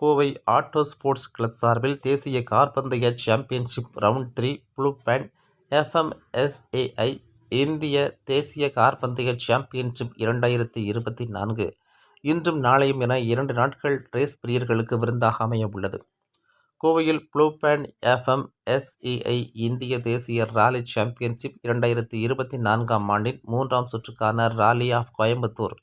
Kovai auto sports club சார்பில் தேசிய கார்பந்தய championship round three blue band FMSCI இந்திய தேசிய கார்பந்தய சாம்பியன்ஷிப் இரண்டாயிரத்தி இருபத்தி நான்கு. இன்றும் நாளையும் என இரண்டு நாட்கள் ரேஸ் பிரியர்களுக்கு விருந்தாக அமைய உள்ளது. கோவையில் ப்ளூ பேண்ட் எஃப்எம்எஸ்ஏஐ இந்திய தேசிய ராலி சாம்பியன்ஷிப் இரண்டாயிரத்தி இருபத்தி நான்காம் ஆண்டின் மூன்றாம் சுற்றுக்கான ராலி ஆஃப் கோயம்புத்தூர்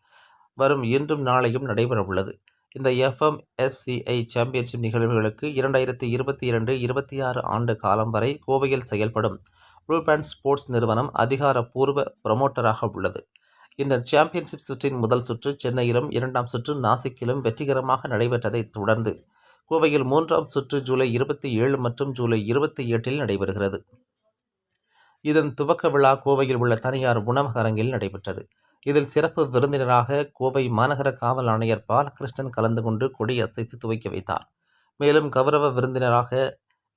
வரும் இன்றும் நாளையும் நடைபெறவுள்ளது. இந்த எஃப்எம்எஸ்சிஐ சாம்பியன்ஷிப் நிகழ்வுகளுக்கு இரண்டாயிரத்தி இருபத்தி இரண்டு இருபத்தி ஆறு ஆண்டு காலம் வரை கோவையில் செயல்படும் ப்ளூ பேண்ட் ஸ்போர்ட்ஸ் நிறுவனம் அதிகாரப்பூர்வ ப்ரமோட்டராக உள்ளது. இந்த சாம்பியன்ஷிப் சுற்றின் முதல் சுற்று சென்னையிலும் இரண்டாம் சுற்று நாசிக்கிலும் வெற்றிகரமாக நடைபெற்றதைத் தொடர்ந்து கோவையில் மூன்றாம் சுற்று ஜூலை இருபத்தி ஏழு மற்றும் ஜூலை இருபத்தி எட்டில் நடைபெறுகிறது. இதன் துவக்க விழா கோவையில் உள்ள தனியார் உணவகரங்கில் நடைபெற்றது. இதில் சிறப்பு விருந்தினராக கோவை மாநகர காவல் ஆணையர் பாலகிருஷ்ணன் கலந்து கொண்டு கொடி அசைத்து துவக்கி வைத்தார். மேலும் கௌரவ விருந்தினராக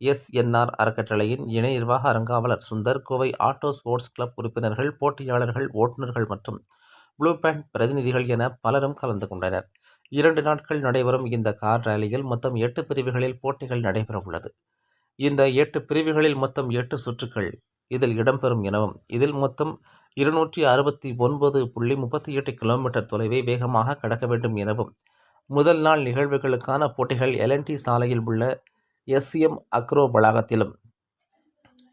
எஸ்என்ஆர் அறக்கட்டளையின் இணை நிர்வாக அறங்காவலர் Sundar Kovai auto sports club உறுப்பினர்கள் போட்டியாளர்கள் ஓட்டுநர்கள் மற்றும் ப்ளூ பேண்ட் பிரதிநிதிகள் என பலரும் கலந்து கொண்டனர். இரண்டு நாட்கள் நடைபெறும் இந்த கார் ரேலியில் மொத்தம் எட்டு பிரிவுகளில் போட்டிகள் நடைபெறவுள்ளது. இந்த எட்டு பிரிவுகளில் மொத்தம் எட்டு சுற்றுக்கள் இதில் இடம்பெறும் எனவும். இதில் மொத்தம் இருநூற்றி அறுபத்தி ஒன்பது புள்ளி முப்பத்தி எட்டு கிலோமீட்டர் தொலைவை வேகமாக கடக்க வேண்டும் எனவும். முதல் நாள் நிகழ்வுகளுக்கான போட்டிகள் எல்என்டி சாலையில் உள்ள எஸ்எம் அக்ரோ வளாகத்திலும்.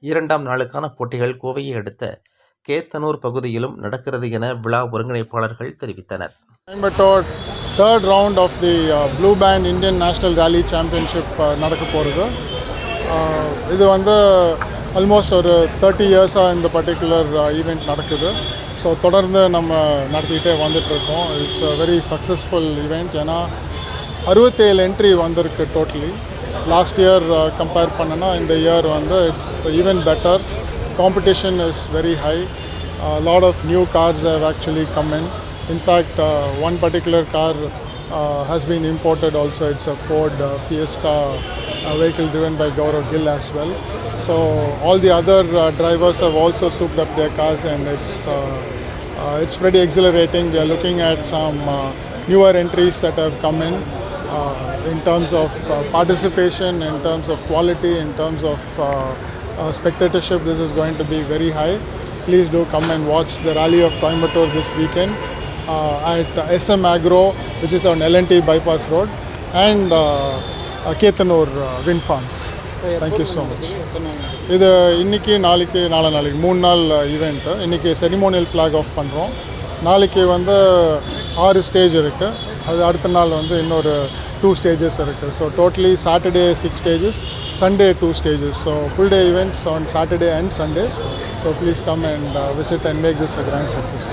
இரண்டாம் நாளுக்கான போட்டிகள் கோவையை அடுத்த கேத்தனூர் பகுதியிலும் நடக்கிறது என விழா ஒருங்கிணைப்பாளர்கள் தெரிவித்தனர். Third round of the blue band Indian national rally championship நடக்க போகிறது. இது வந்து ஆல்மோஸ்ட் ஒரு தேர்ட்டி இயர்ஸாக இந்த பர்டிகுலர் ஈவெண்ட் uh, நடக்குது. ஸோ தொடர்ந்து நம்ம நடத்திக்கிட்டே வந்துட்டுருக்கோம். It's a very successful event ஏன்னா அறுபத்தேழு என்ட்ரி வந்திருக்கு டோட்டலி லாஸ்ட் இயர் கம்பேர் பண்ணனா இந்த இயர் வந்து it's even better competition is very high lot of new cars have actually come in in fact one particular car particular car uh, has been imported also. It's a Ford uh, Fiesta uh, vehicle driven by Gaurav Gill as well. So all the other uh, drivers have also souped up their cars, and it's uh, uh, it's pretty exhilarating. We are looking at some uh, newer entries that have come in uh, in terms of participation, in terms of quality, in terms of spectatorship. This is going to be very high. Please do come and watch the rally of Coimbatore this weekend at SM Agro, which is on LNT Bypass Road, and uh, Ketanur Wind Farms. Thank you so much இது இன்னைக்கு நாளைக்கு நாளை நாளைக்கு மூணு நாள் event இன்றைக்கி ceremonial flag of பண்ணுறோம் நாளைக்கு வந்து ஆறு ஸ்டேஜ் இருக்குது அது அடுத்த நாள் வந்து இன்னொரு டூ ஸ்டேஜஸ் இருக்குது so totally Saturday six stages Sunday two stages so full day events on Saturday and Sunday so please come and visit and make this a grand success